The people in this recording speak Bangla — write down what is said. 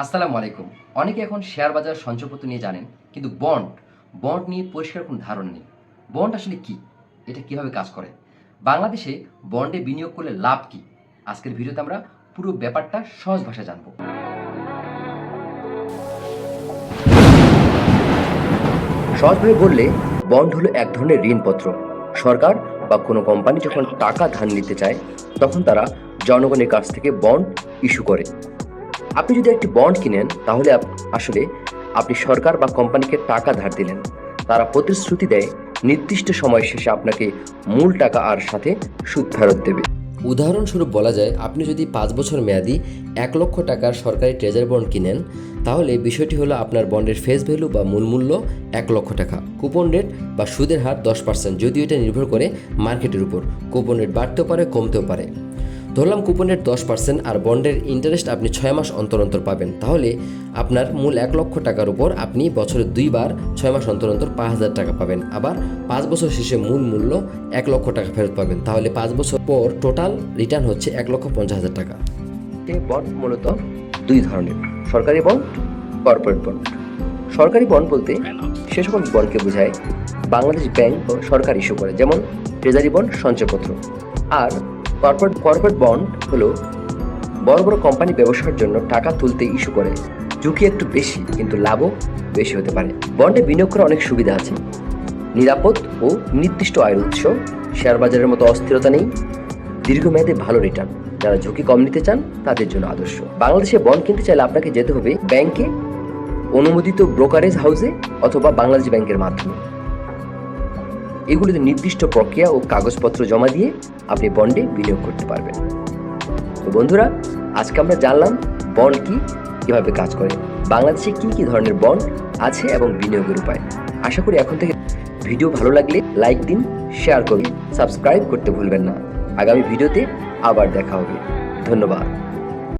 আসসালামু আলাইকুম। অনেকে এখন শেয়ার বাজার সঞ্চয়পত্র নিয়ে জানেন, কিন্তু বন্ড বন্ড নিয়ে পরিষ্কার কোনো ধারণা নেই। বন্ড আসলে কি? এটা কীভাবে কাজ করে? বাংলাদেশে বন্ডে বিনিয়োগ করলে লাভ কি? আজকের ভিডিওতে আমরা পুরো ব্যাপারটা সহজ ভাষায় জানব। সহজভাবে বললে, বন্ড হলো এক ধরনের ঋণপত্র। সরকার বা কোনো কোম্পানি যখন টাকা ধার নিতে চায়, তখন তারা জনগণের কাছ থেকে বন্ড ইস্যু করে। আপনি যদি একটি বন্ড কিনেন, তাহলে আসলে আপনি সরকার বা কোম্পানিকে টাকা ধার দিলেন। তারা প্রতিশ্রুতি দেয়, নির্দিষ্ট সময় শেষে আপনাকে মূল টাকা আর সাথে সুদ ফেরত দেবে। উদাহরণস্বরূপ বলা যায়, আপনি যদি পাঁচ বছর মেয়াদি এক লক্ষ টাকার সরকারি ট্রেজার বন্ড কিনেন, তাহলে বিষয়টি হলো আপনার বন্ডের ফেস ভ্যালু বা মূল মূল্য এক লক্ষ টাকা। কুপন রেট বা সুদের হার দশ পার্সেন্ট যদিও এটা নির্ভর করে মার্কেটের উপর। কুপন রেট বাড়তেও পারে, কমতেও পারে। ধরলাম কুপনের দশ পার্সেন্ট আর বন্ডের ইন্টারেস্ট আপনি ছয় মাস অন্তর অন্তর পাবেন। তাহলে আপনার মূল এক লক্ষ টাকার উপর আপনি বছরে দুইবার ছয় মাস অন্তর অন্তর পাঁচ হাজার টাকা পাবেন। আবার পাঁচ বছর শেষে মূল মূল্য এক লক্ষ টাকা ফেরত পাবেন। তাহলে পাঁচ বছর পর টোটাল রিটার্ন হচ্ছে এক লক্ষ পঞ্চাশ হাজার টাকা। বন্ড মূলত? দুই ধরনের। সরকারি বন্ড কর্পোরেট বন্ড সরকারি বন্ড বলতে সে সকল বন্ডকে বোঝায় বাংলাদেশ ব্যাংক সরকার ইস্যু করে, যেমন ট্রেজারি বন্ড সঞ্চয়পত্র। আর কর্পোরেট কর্পোরেট বন্ড হলো বড় বড় কোম্পানি ব্যবসার জন্য টাকা তুলতে ইস্যু করে। ঝুঁকি একটু বেশি, কিন্তু লাভও বেশি হতে পারে। বন্ডে বিনিয়োগ করার অনেক সুবিধা আছে। নিরাপদ ও নির্দিষ্ট আয়ের উৎস শেয়ার বাজারের মতো অস্থিরতা নেই, দীর্ঘমেয়াদে ভালো রিটার্ন যারা ঝুঁকি কম নিতে চান, তাদের জন্য আদর্শ। বাংলাদেশে বন্ড কিনতে চাইলে আপনাকে যেতে হবে ব্যাংকে, অনুমোদিত ব্রোকারেজ হাউসে অথবা বাংলাদেশ ব্যাংকের মাধ্যমে। এগুলিতে নির্দিষ্ট প্রক্রিয়া ও কাগজপত্র জমা দিয়ে আপনি বন্ডে বিনিয়োগ করতে পারবেন। তো বন্ধুরা, আজকে আমরা জানলাম বন্ড কি, কীভাবে কাজ করে, বাংলাদেশে কি কি ধরনের বন্ড আছে এবং বিনিয়োগের উপায়। আশা করি এখন থেকে ভিডিও ভালো লাগলে লাইক দিন শেয়ার করুন সাবস্ক্রাইব করতে ভুলবেন না। আগামী ভিডিওতে আবার দেখা হবে। ধন্যবাদ।